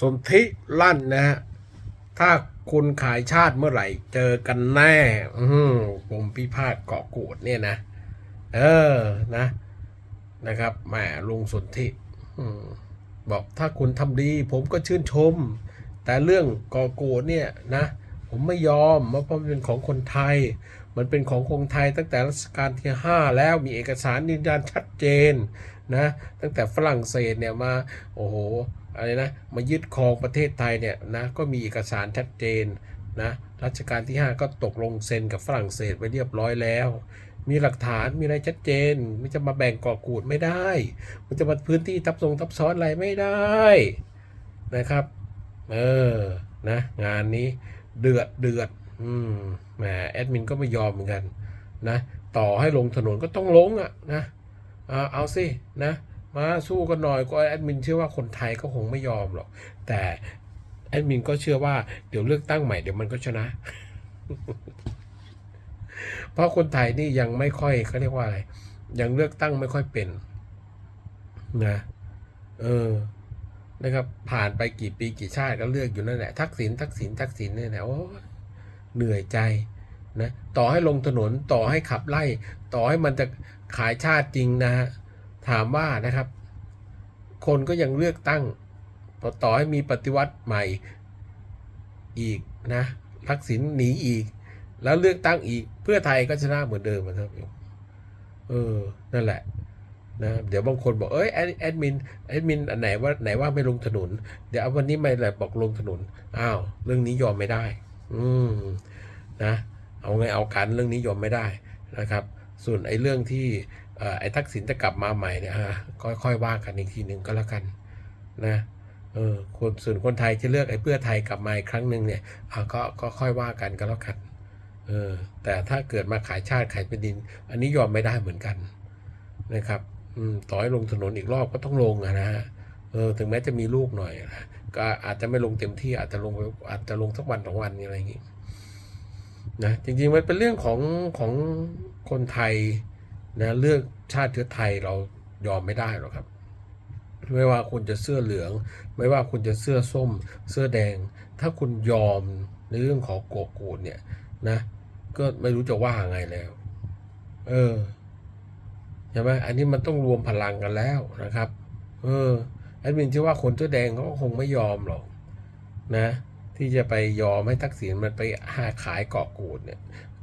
สนธิลั่นนะฮะ ถ้าคุณขายชาติเมื่อไหร่ เจอกันแน่ อืมผมพิพาทเกาะกูดเนี่ยนะ เออ นะ นะครับแหมลุงสนธิบอกถ้าคุณทำดี ผมก็ชื่นชม แต่เรื่องกอกูดเนี่ยนะ ผมไม่ยอมเพราะมันเป็นของคนไทย มันเป็นของคนไทยตั้งแต่รัชกาลที่ 5 แล้วมีเอกสารยืนยันชัดเจนนะตั้งแต่ฝรั่งเศสเนี่ยมาโอ้โหอะไรนะมายึดครองประเทศไทยเนี่ยนะก็มีเอกสารชัดเจนนะรัชกาลที่ 5 ก็ตกลงเซ็นกับฝรั่งเศสไว้เรียบร้อยแล้ว มีหลักฐานมีอะไรชัดเจนมันจะมาแบ่งกาะกูดไม่ได้ มันจะมาพื้นที่ทับทรงทับซ้อนอะไรไม่ได้นะครับเออนะงานนี้ เดือดเดือดอืมแหมแอดมินก็ไม่ยอมเหมือนกันนะต่อให้ลงถนนก็ต้องลงอะนะเอาเอาสินะมาสู้กันหน่อยก็แอดมินเชื่อว่าคนไทยก็คงไม่ยอมหรอกแต่แอดมินก็เชื่อว่าเดี๋ยวเลือกตั้งใหม่เดี๋ยวมันก็ชนะ เพราะคนไทยนี่ยังไม่ค่อยเขาเรียกว่าอะไร ยังเลือกตั้งไม่ค่อยเป็นนะเออ นะครับ ผ่านไปกี่ปีกี่ชาติก็เลือกอยู่นั่นแหละทักษิณทักษิณทักษิณเนี่ยนะโอ้เหนื่อยใจนะต่อให้ลงถนนต่อให้ขับไล่ ต่อให้มันจะขายชาติจริงนะฮะถามว่านะครับ คนก็ยังเลือกตั้งพอต่อให้มีปฏิวัติใหม่อีกนะทักษิณหนีอีก แล้วเลือกตั้งอีกเพื่อไทยก็ชนะเหมือนเดิมนะครับเออนั่นแหละ นะเดี๋ยวบางคนบอกเอ้ยแอดมินแอดมินอันไหนว่าไหนว่าไม่ลงถนน เดี๋ยววันนี้ไม่แหละบอกลงถนนอ้าวเรื่องนี้ยอมไม่ได้ อืมนะเอาไงเอากันเรื่องนี้ยอมไม่ได้นะครับ ส่วนไอ้เรื่องที่ไอ้ทักษิณจะกลับมาใหม่เนี่ยอะก็ค่อยว่ากันอีกทีหนึ่งก็แล้วกันนะเออคนส่วนคนไทยที่เลือกไอ้เพื่อไทยกลับมาอีกครั้งหนึ่งเนี่ยอะก็ก็ค่อยว่ากันก็แล้วกันเออแต่ถ้าเกิดมาขายชาติขายแผ่นดิน อันนี้ยอมไม่ได้เหมือนกันนะครับ ต่อให้ลงถนนอีกรอบก็ต้องลงนะฮะเออถึงแม้จะมีลูกหน่อยนะก็อาจจะไม่ลงเต็มที่อาจจะลงอาจจะลงสักวันสองวันอะไรอย่างงี้นะจริงๆมันเป็นเรื่องของของคนไทยนะเลือกชาติเชื้อไทยเรายอมไม่ได้หรอกครับ ไม่ว่าคุณจะเสื้อเหลือง ไม่ว่าคุณจะเสื้อส้ม เสื้อแดง ถ้าคุณยอมในเรื่องของโกกูดเนี่ยนะ ก็ไม่รู้จะว่าไงแล้ว เออ ใช่ไหมอันนี้มันต้องรวมพลังกันแล้วนะครับ เออแอดมินเชื่อว่าคนเสื้อแดงเขาก็คงไม่ยอมหรอกนะ ที่จะไปยอมให้ทักษิณมันไปหาขายเกาะกูดเนี่ย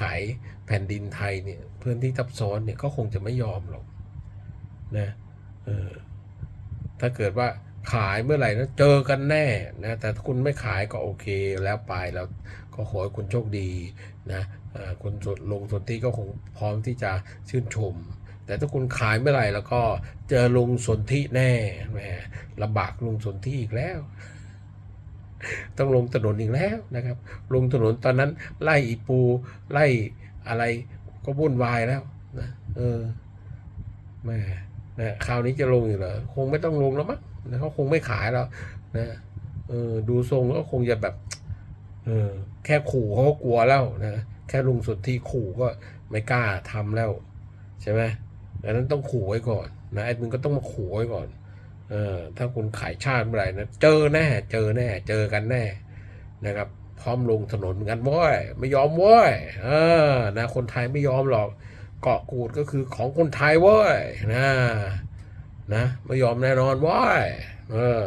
ขายแผ่นดินไทยเนี่ยพื้นที่ทับซ้อนเนี่ยก็คงจะไม่ยอมหรอกนะเออถ้าเกิดว่าขายเมื่อไหร่นะเจอกันแน่นะแต่คุณไม่ขายก็โอเคแล้วไปแล้วก็ขอให้คุณโชคดีนะอ่อคุณลงสนที่ก็คงพร้อมที่จะชื่นชม แต่ถ้าคุณขายเมื่อไหร่แล้วก็เจอลุงสนธิแน่แหมลำบากลุงสนธิอีกแล้ว ต้องลงถนนอีกแล้วนะครับ ลงถนนตอนนั้นไล่อีปูไล่อะไรก็วุ่นวายแล้วนะเออแม่นะคราวนี้จะลงอีกเหรอคงไม่ต้องลงแล้วมั้งนะเขาคงไม่ขายแล้วนะเออดูทรงก็คงจะแบบเออแค่ขู่เขาก็กลัวแล้วนะแค่ลุงสุดที่ขู่ก็ไม่กล้าทำแล้ว ใช่ไหม ดังนั้นต้องขู่ไว้ก่อนนะไอ้มึงก็ต้องมาขู่ไว้ก่อนเออถ้าคุณขายชาติเมื่อไหร่นะเจอแน่ เจอแน่ เจอกันแน่นะครับ พร้อมลงถนนกันว้อยไม่ยอมว้ยเออนะคนไทยไม่ยอมหรอก เกาะกูดก็คือของคนไทยว้อยนะนะไม่ยอมแน่นอนว้ยเออ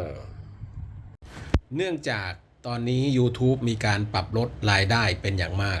เนื่องจากตอนนี้ YouTube มีการปรับลดรายได้เป็นอย่างมาก